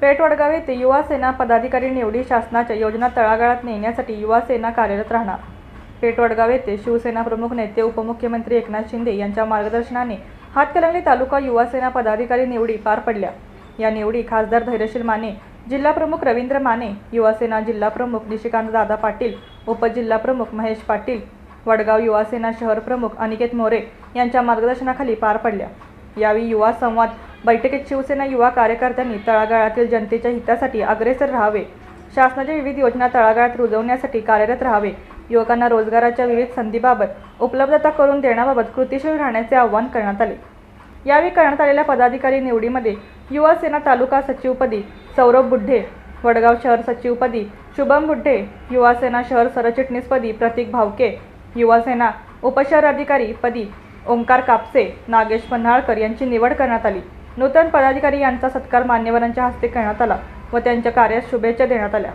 पेठवडगाव येथे युवा सेना पदाधिकारी निवडी शासनाच्या योजना तळागाळात नेण्यासाठी युवा सेना कार्यरत राहणार. पेठवडगाव येथे शिवसेना प्रमुख नेते उपमुख्यमंत्री एकनाथ शिंदे यांच्या मार्गदर्शनाने हातकलंगली तालुका युवा सेना पदाधिकारी निवडी पार पडल्या. या निवडी खासदार धैर्यशील माने जिल्हा प्रमुख रवींद्र माने युवासेना जिल्हाप्रमुख जिल्हा प्रमुख निशिकांत दादा पाटील उपजिल्हा प्रमुख महेश पाटील वडगाव युवासेना शहर प्रमुख अनिकेत मोरे यांच्या मार्गदर्शनाखाली पार पडल्या. यावेळी युवा संवाद बैठकीत शिवसेना युवा कार्यकर्त्यांनी तळागाळातील जनतेच्या हितासाठी अग्रेसर राहावे. शासनाच्या विविध योजना तळागाळात रुजवण्यासाठी कार्यरत राहावे. युवकांना रोजगाराच्या विविध संधीबाबत उपलब्धता करून देण्याबाबत कृतीशील राहण्याचे आवाहन करण्यात आले. यावेळी करण्यात आलेल्या पदाधिकारी निवडीमध्ये युवा सेना तालुका सचिवपदी सौरभ बुड्ढे वडगाव शहर सचिवपदी शुभम बुड्ढे युवा सेना शहर सरचिटणीसपदी प्रतीक भावके युवा सेना उपशहर अधिकारी पदी ओंकार कापसे नागेश पन्हाळकर यांची निवड करण्यात आली. नूतन पदाधिकारी यांचा सत्कार मान्यवरांच्या हस्ते करण्यात आला व त्यांच्या कार्यास शुभेच्छा देण्यात आल्या.